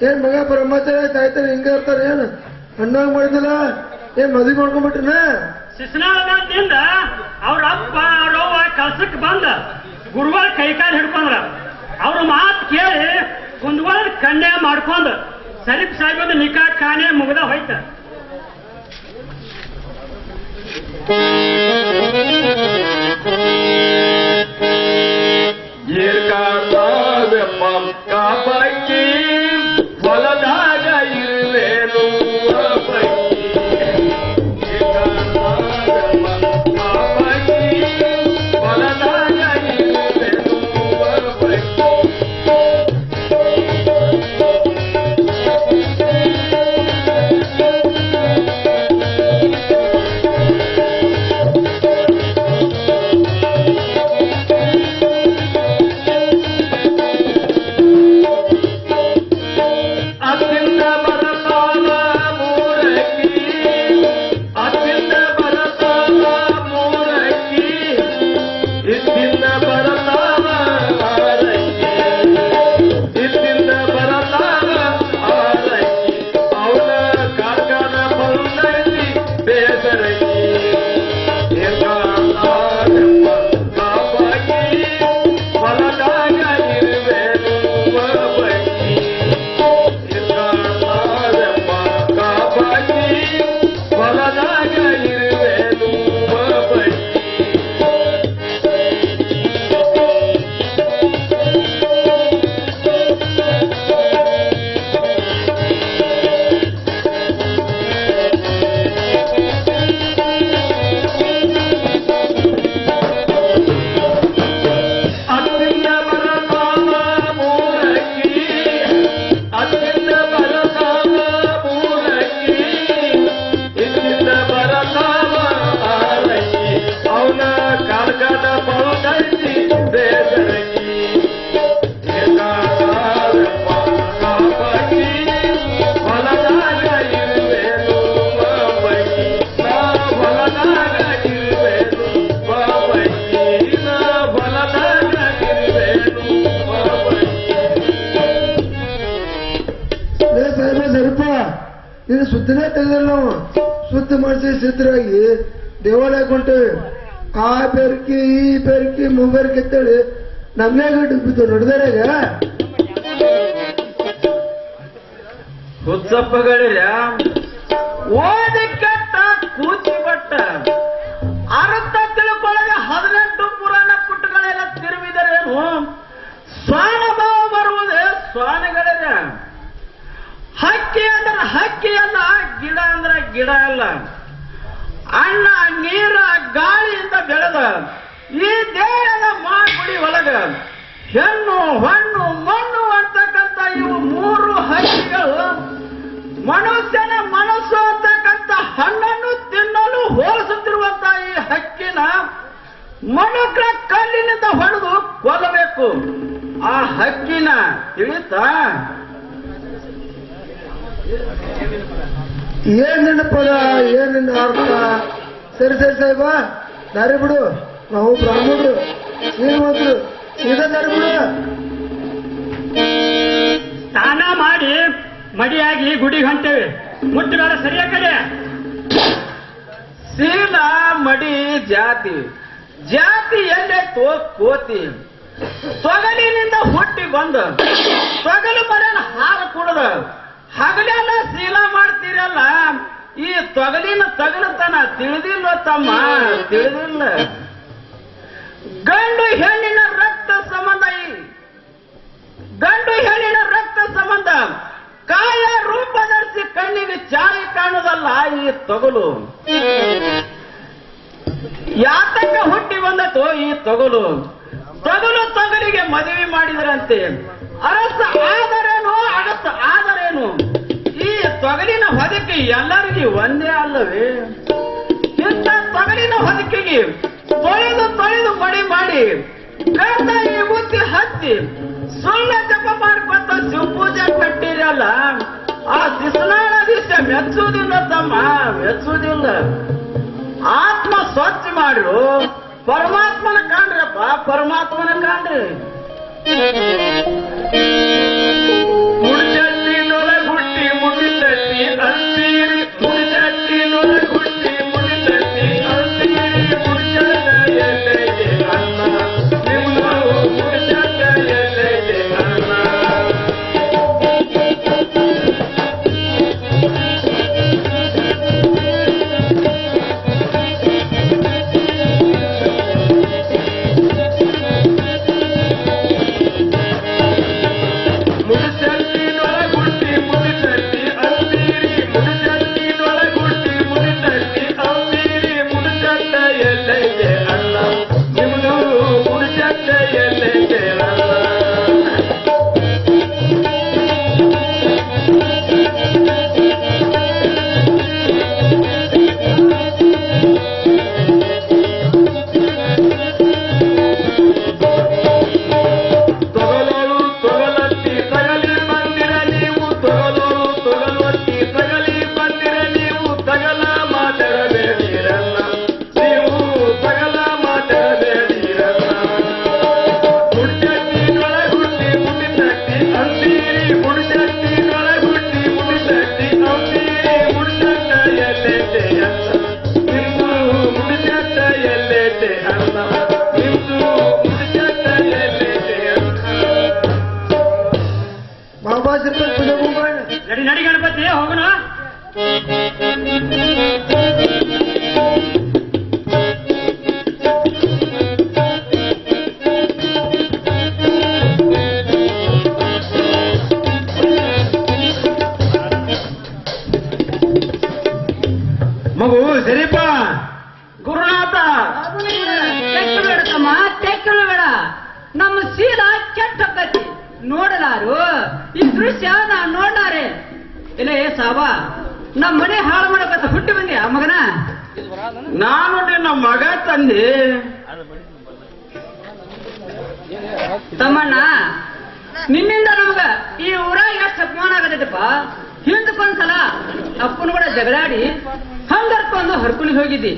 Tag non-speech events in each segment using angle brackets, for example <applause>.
ಏನ್ ಮಗ ಬ್ರಹ್ಮಚಾರಿ ತಾಯ್ತಾರ ಹಿಂಗ ಇರ್ತಾರ ಏನ್? ಅಣ್ಣಾಗ ಮಾಡಿದಲ್ಲ ಏನ್ ಮದ್ವಿ ಮಾಡ್ಕೊಂಡ್ಬಿಟ್ಟಿನ ಶಿಶುನಾಳದಿಂದ ಅವ್ರ ಅಪ್ಪ ಅವ್ರವ್ವ ಕಳ್ಸಕ್ ಬಂದ. ಗುರುವಾರ ಕೈಕಾಲು ಹಿಡ್ಕೊಂಡ್ರ. ಅವ್ರ ಮಾತು ಕೇಳಿ ಕುಂದ್ವಾಳ ಕನ್ಯಾ ಮಾಡ್ಕೊಂಡ್. ಸರಿಪ್ ಸಾಹೇಬದ ನಿಕಾ ಕಾನೆ ಮುಗ್ದ ಹೋಯ್ತ. ಏರ್ಕಾಡವೆಮ್ಮ <laughs> ಸುದ್ದಿನೇ ತೆಗೆದಿಲ್ಲ ನಾವು ಸುದ್ದಿ ಮಾಡಿಸಿ ಸಿದ್ಧರಾಗಿ ದೇವಾಲಯ ಕೊಂಟೇವೆ ಆ ಬೆರ್ಕಿ ಈ ಬೆರ್ಕಿ ಮುಂಬೆರ್ಕಿ ಅಂತೇಳಿ ನಮ್ನೇ ಗಂಟು ಬಿದ್ದು ನಡೆದಾರಾಗ ಹುಚ್ಚಪ್ಪಗಳಿರ ಓದಿ ಕೆಟ್ಟ ಕೂಚಿ ಬಟ್ಟ ಅರ್ಥ ತಿಳ್ಕೊಳ್ಳದೆ ಹದಿನೆಂಟು ಪುರಾಣ ಪುಟ್ಟಗಳೆಲ್ಲ ತಿರುವಿದರೇನು ಸ್ವಾನುಭವ ಬರುವುದೇ ಸ್ವಾಮಿಗಳಿರ ಹಕ್ಕಿ ಅಂದ್ರೆ ಹಕ್ಕಿ ಅಲ್ಲ ಗಿಡ ಅಂದ್ರೆ ಗಿಡ ಅಲ್ಲ. ಅಣ್ಣ ನೀರ ಗಾಳಿಯಿಂದ ಬೆಳೆದ. ಈ ದೇಹದ ಮಾಗುಡಿ ಒಳಗ ಹೆಣ್ಣು, ಹಣ್ಣು, ಮಣ್ಣು ಅಂತಕ್ಕಂಥ ಇವು ಮೂರು ಹಕ್ಕಿಗಳು. ಮನುಷ್ಯನ ಮನಸ್ಸು ಅಂತಕ್ಕಂಥ ಹಣ್ಣನ್ನು ತಿನ್ನಲು ಹೋಲಿಸುತ್ತಿರುವಂತ ಈ ಹಕ್ಕಿನ ಮನುಷ್ಯ ಕಲ್ಲಿನಿಂದ ಹೊಡೆದು ಕೊಲ್ಲಬೇಕು. ಆ ಹಕ್ಕಿನ ತಿಳಿತಾ ಏನ್ ನಿನ್ನ ಪದ ಏನ್ ನಿನ್ನ ಅರ್ಥ? ಸರಿ ಸರಿ ಸಾಹೇಬ ದಾರಿ ಬಿಡು. ನಾವು ಬ್ರಾಹ್ಮಣರು. ಶ್ರೀಮಂತರು ಸೀದಾ ದಾರಿ ಬಿಡು. ಸ್ನಾನ ಮಾಡಿ ಮಡಿಯಾಗಿ ಗುಡಿಗೆ ಹಂತೇವೆ ಮುಟ್ಟುಗಾರ ಸರಿಯ ಕಡೆ ಶೀಲ ಮಡಿ ಜಾತಿ. ಜಾತಿ ಎಲ್ಲೈತೋ ಕೋತಿ. ತೊಗಲಿನಿಂದ ಹುಟ್ಟಿ ಬಂದ. ತೊಗಲು ಮರನ ಹಾಲು ಕುಡದ ಹಗಲೆಲ್ಲ ಶೀಲ ಮಾಡ್ತೀರಲ್ಲ ಈ ತೊಗಲಿನ ತಗಲತನ ತಿಳಿದಿಲ್ಲ ತಮ್ಮ. ತಿಳಿದಿಲ್ಲ. ಗಂಡು ಹೆಣ್ಣಿನ ರಕ್ತ ಸಂಬಂಧ ಗಂಡು ಹೆಣ್ಣಿನ ರಕ್ತ ಸಂಬಂಧ ಕಾಯ ರೂಪ ಧರಿಸಿ ಕಣ್ಣಿಗೆ ಚಾರಿ ಕಾಣುವುದಲ್ಲ ಈ ತೊಗಲು. ಯಾತಕ ಹುಟ್ಟಿ ಬಂದತು ಈ ತೊಗಲು. ತೊಗಲು ತೊಗಲಿಗೆ ಮದುವೆ ಮಾಡಿದರಂತೆ. ಅರಸ ಆದರೇನು ಆದರೇನು? ತೊಗಲಿನ ಹೊದಿಕೆ ಎಲ್ಲರಿಗೂ ಒಂದೇ ಅಲ್ಲವೇ? ಇಂಥ ತೊಗಲಿನ ಹೊದಿಕೆಗೆ ತೊಳೆದು ತೊಳೆದು ಬಡಿ ಮಾಡಿ ಈ ಹಚ್ಚಿ ಸುಳ್ಳ ಜಪ ಮಾಡ್ಕೊಂತ ಶಿವಪೂಜೆ ಕಟ್ಟಿರಲ್ಲ ಆ ಶಿಸ್ನಾಳ ದಿವಸ ಮೆಚ್ಚುವುದಿಲ್ಲ ತಮ್ಮ, ಮೆಚ್ಚುವುದಿಲ್ಲ. ಆತ್ಮ ಸ್ವಚ್ಛ ಮಾಡು ಪರಮಾತ್ಮನ ಕಾಣ್ರಪ್ಪ, ಪರಮಾತ್ಮನ ಕಾಣ್ರಿ. أن ನಡಿ ಗಣಪತಿ ಹೋಗೋಣ. ಮಗು ಸರಿಪ್ಪ ಗುರುನಾಥ. ತೆಕ್ಕಲು ಬೇಡ ನಮ್ಮ ಸೀದಾ ಕೆಟ್ಟ ನೋಡಲಾರು? ಈ ದೃಶ್ಯ ನಾ ಇಲ್ಲ ಏ ಸಾಬಾ ನಮ್ಮ ಮನೆ ಹಾಳು ಮಾಡಕತ್ತ ಹುಟ್ಟಿ ಬಂದಿ ಆ ಮಗನ? ನಾನು ನಮ್ಮ ಮಗ ತಂದೆ. ತಮ್ಮಣ್ಣ ನಿನ್ನಿಂದ ನಮಗ ಈ ಊರಾಗ ಎಷ್ಟು ಅಪಮಾನ ಆಗತೈತಪ್ಪ? ಹಿಂದಕ್ಕೊಂದ್ಸಲ ಅಪ್ಪನ ಕೂಡ ಜಗಳಾಡಿ ಹಂಗರ್ಕೊಂಡು ಹರ್ಕುಲಿಗೆ ಹೋಗಿದ್ದಿ.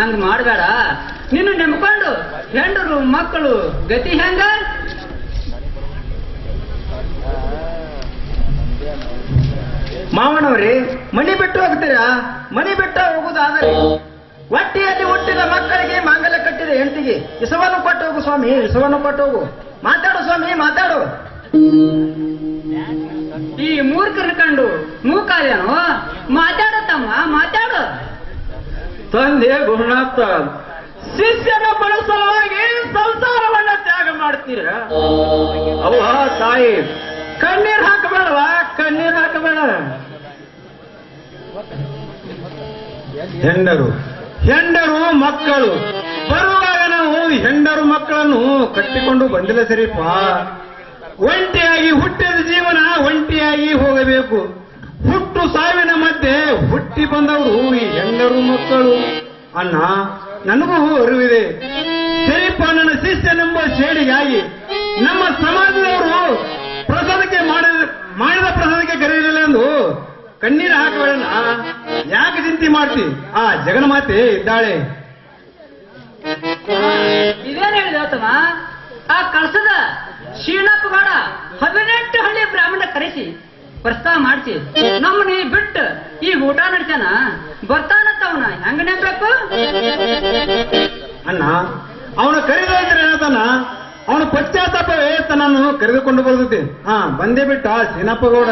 ಹಂಗ ಮಾಡಬೇಡ. ನಿನ್ನ ನೆಮ್ಕೊಂಡು ಹೆಂಡರು ಮಕ್ಕಳು ಗತಿ ಹೆಂಗ? ಮಾವನವ್ರಿ ಮನಿ ಬಿಟ್ಟು ಹೋಗ್ತೀರಾ? ಮನಿ ಬಿಟ್ಟು ಹೋಗುದಾದ್ರೆ ಹೊಟ್ಟೆಯಲ್ಲಿ ಹುಟ್ಟಿದ ಮಕ್ಕಳಿಗೆ ಮಾಂಗಲ್ಯ ಕಟ್ಟಿದ ಹೆಂಡತಿಗೆ. ಇಸವನ್ನು ಕೊಟ್ಟು ಹೋಗು ಸ್ವಾಮಿ ಇಸವನ್ನು ಕೊಟ್ಟು ಹೋಗು. ಮಾತಾಡು ಸ್ವಾಮಿ ಮಾತಾಡು. ಈ ಮೂರ್ಖರನ್ನ ಕಂಡು ಮೂಕಾದೇನು ಮಾತಾಡ ತಮ್ಮ ಮಾತಾಡು. ತಂದೆ ಗುರುನಾಥ ಶಿಷ್ಯನ ಬಳಸಲುವಾಗಿ ಸಂಸಾರವನ್ನ ತ್ಯಾಗ ಮಾಡ್ತೀರ? ಅವ್ವ ತಾಯಿ. ಕಣ್ಣೀರ್ ಹಾಕಬೇಡವ? ಕಣ್ಣೀರ್ ಹಾಕಬೇಡ. ಹೆಂಡರು. ಹೆಂಡರು ಮಕ್ಕಳು. ಬರುವಾಗ ನಾವು ಹೆಂಡರು ಮಕ್ಕಳನ್ನು ಕಟ್ಟಿಕೊಂಡು ಬಂದಿಲ್ಲ ಸರಿಪ ಒಂಟಿಯಾಗಿ ಹುಟ್ಟಿದ ಜೀವನ ಒಂಟಿಯಾಗಿ ಹೋಗಬೇಕು. ಹುಟ್ಟು ಸಾವಿನ ಮಧ್ಯೆ ಹುಟ್ಟಿ ಬಂದವರು ಈ ಹೆಂಡರು ಮಕ್ಕಳು. ಅಣ್ಣ ನನಗೂ ಅರಿವಿದೆ. ಸರಿಪ ನನ್ನ ಶಿಷ್ಯನೆಂಬ ಶೇಡಿಗಾಗಿ ನಮ್ಮ ಸಮಾಜದವರು ಮಾಡಿದ ಪ್ರಸಾದಕ್ಕೆ ಕರೆಯಲಿಲ್ಲ ಎಂದು ಕಣ್ಣೀರು ಹಾಕಬೇಡ. ಯಾಕೆ ಚಿಂತೆ ಮಾಡ್ತಿ? ಆ ಜಗನ್ಮಾತೆ ಇದ್ದಾಳೆ. ಇದೇನ್ ಆ ಕಳಸದ ಶೀಣಪ್ಪ ಗೌಡ ಹದಿನೆಂಟು ಹಳ್ಳಿ ಬ್ರಾಹ್ಮಣ ಕರೆಸಿ ಪ್ರಸ್ತಾವ ಮಾಡಿಸಿ ನಮ್ಮನಿ ಬಿಟ್ಟು ಈ ಊಟ ನಡ್ತಾನ ಬರ್ತಾನಂತ ಅವನ. ಹೆಂಗ ನೆನ್ಬೇಕು ಅಣ್ಣ ಅವನು ಕರೆದ್ರೆ ಏನತಾನ ಅವನು ಪಶ್ಚಾತ್ತಾಪವೇ ತನ್ನನ್ನು ಕರೆದುಕೊಂಡು ಬರ್ತೈತಿ ಹಾ, ಬಂದೇ ಬಿಟ್ಟ ಸೀನಪ್ಪ ಗೌಡ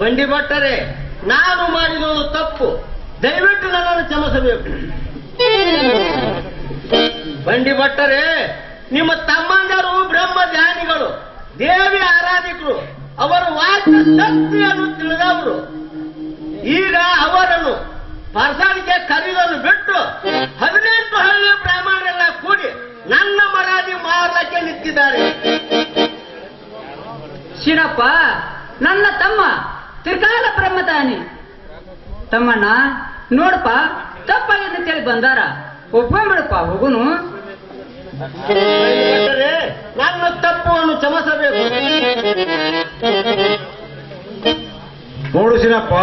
ಬಂಡಿ ಭಟ್ಟರೆ, ನಾನು ಮಾಡಿರುವುದು ತಪ್ಪು. ದಯವಿಟ್ಟು ನನ್ನನ್ನು ಕ್ಷಮಿಸಬೇಕು. ಬಂಡಿ ಭಟ್ಟರೆ, ನಿಮ್ಮ ತಮ್ಮಂದರು ಬ್ರಹ್ಮ ಧ್ಯಾನಿಗಳು ದೇವಿ ಆರಾಧಿಕರು, ಅವರು ವಾಕ್ಯ ಶಕ್ತಿಯನ್ನು ತಿಳಿದವರು. ಈಗ ಅವರನ್ನು ಪರ್ಸಾಣಿಗೆ ಕರೆಯುವುದನ್ನು ಬಿಟ್ಟು ಹದಿನೆಂಟು ಹಳ್ಳಿ ಬ್ರಾಹ್ಮಣರೆಲ್ಲ ಕೂಡಿ ನನ್ನ ಮರಾದಿ ಮಾರಲಕ್ಕೆ ನಿಂತಿದ್ದಾರೆ. ಶಿರಪ್ಪ ನನ್ನ ತಮ್ಮ ತ್ರಿಕಾಲ ಬ್ರಹ್ಮತಾನಿ ತಮ್ಮಣ್ಣ ನೋಡಪ್ಪ ತಪ್ಪಾಗಿದೆ ಅಂತೇಳಿ ಬಂದಾರ ಒಪ್ಕೊಂಡ್ಬಿಡಪ್ಪ ಹೋಗುನು. ಭಟ್ಟರೆ, ನನ್ನ ತಪ್ಪವನ್ನು ಚಮಸಬೇಕು ನೋಡು ಶಿರಪ್ಪ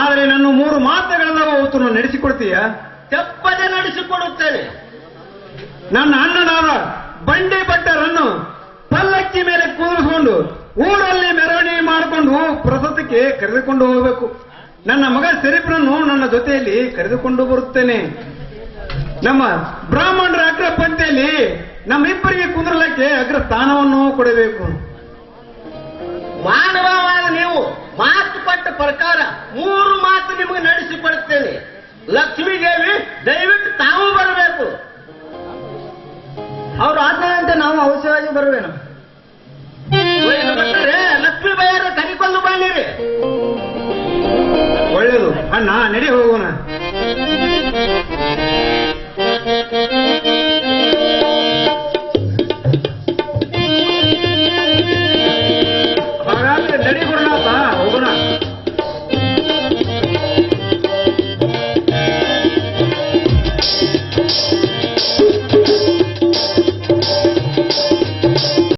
ಆದರೆ ನನ್ನ ಮೂರು ಮಾತುಗಳನ್ನ ಅವತ್ತು ನಡೆಸಿಕೊಡ್ತೀಯ? ತಪ್ಪದೆ ನಡೆಸಿಕೊಡುತ್ತೇನೆ. ನನ್ನ ಅಣ್ಣನಾದ ಬಂಡಿ ಭಟ್ಟರನ್ನು ಪಲ್ಲಕ್ಕಿ ಮೇಲೆ ಕೂರಿಸಿಕೊಂಡು ಊರಲ್ಲಿ ಮೆರವಣಿಗೆ ಮಾಡಿಕೊಂಡು ಪ್ರಸತಕ್ಕೆ ಕರೆದುಕೊಂಡು ಹೋಗಬೇಕು. ನನ್ನ ಮಗ ಸೆರಿಪ್ರನ್ನು ನನ್ನ ಜೊತೆಯಲ್ಲಿ ಕರೆದುಕೊಂಡು ಬರುತ್ತೇನೆ. ನಮ್ಮ ಬ್ರಾಹ್ಮಣರ ಅಗ್ರ ಪಂಕ್ತಿಯಲ್ಲಿ ನಮ್ಮಿಬ್ಬರಿಗೆ ಕುಂದ್ರಲಕ್ಕೆ ಅಗ್ರ ಸ್ಥಾನವನ್ನು ಕೊಡಬೇಕು. ಮಾನವವಾದ ನೀವು ಮಾತು ಪಟ್ಟ ಪ್ರಕಾರ ಮೂರು ಮಾತು ನಿಮಗೆ ನಡೆಸಿಕೊಡುತ್ತೇನೆ. ಲಕ್ಷ್ಮೀ ದೇವಿ ಅವಶ್ಯವಾಗಿ ಬರುವೇನು? ಲಕ್ಷ್ಮೀ ಬೈಯರ ಕರಿಕೊಂಡು ಬಂದಿರಿ ಒಳ್ಳೇದು ಅಣ್ಣ ನಡಿ ಹೋಗೋಣ.